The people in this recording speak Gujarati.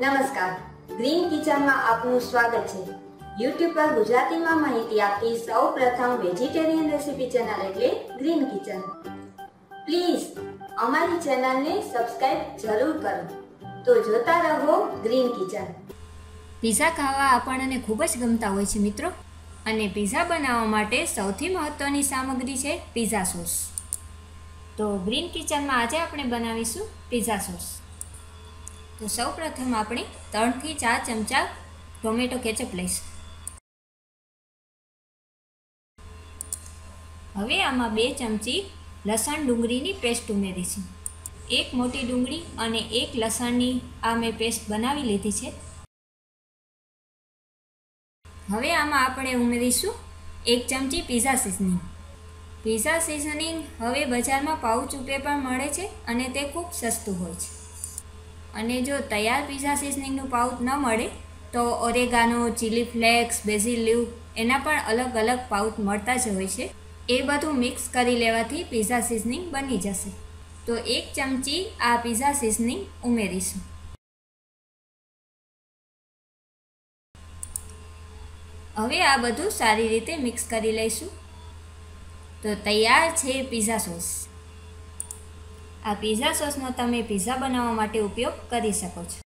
નમસ્કાર. ગ્રીન કિચનમાં આપનું સ્વાગત છે. યુટ્યુબ પર ગુજરાતીમાં માહિતી આપતી સૌ પ્રથમ વેજીટેરિયન રેસીપી ચેનલ એટલે ગ્રીન કિચન. પ્લીઝ અમારી ચેનલને સબસ્ક્રાઇબ જરૂર કરો. તો જોતા રહો ગ્રીન કિચન. પીઝા ખાવા આપણને ખૂબ જ ગમતા હોય છે મિત્રો. અને પીઝા બનાવવા માટે સૌથી મહત્ત્વની સામગ્રી છે પીઝા સોસ. તો ગ્રીન કિચનમાં આજે આપણે બનાવીશું પીઝા સોસ. તો સૌ પ્રથમ આપણે ત્રણથી ચાર ચમચા ટોમેટો કેચઅપ લઈશું. હવે આમાં બે ચમચી લસણ ડુંગળીની પેસ્ટ ઉમેરીશું. એક મોટી ડુંગળી અને એક લસણની આ મેં પેસ્ટ બનાવી લીધી છે. હવે આમાં આપણે ઉમેરીશું એક ચમચી પીઝા સિઝનિંગ પીઝા સિઝનિંગ હવે બજારમાં પાઉચ રૂપે પણ મળે છે અને તે ખૂબ સસ્તું હોય છે. અને જો તૈયાર પીઝા સિઝનિંગનું પાઉચ ન મળે, તો oregano chilli flakes basil leave એના પણ અલગ અલગ પાઉચ મળતા જ હોય છે. એ બધું મિક્સ કરી લેવાથી પીઝા સિઝનિંગ બની જશે. તો એક ચમચી આ પીઝા સિઝનિંગ ઉમેરીશું. હવે આ બધું સારી રીતે મિક્સ કરી લઈશું. તો તૈયાર છે પીઝા સોસ આ પીઝા સોસનો તમે પીઝા બનાવવા માટે ઉપયોગ કરી શકો છો.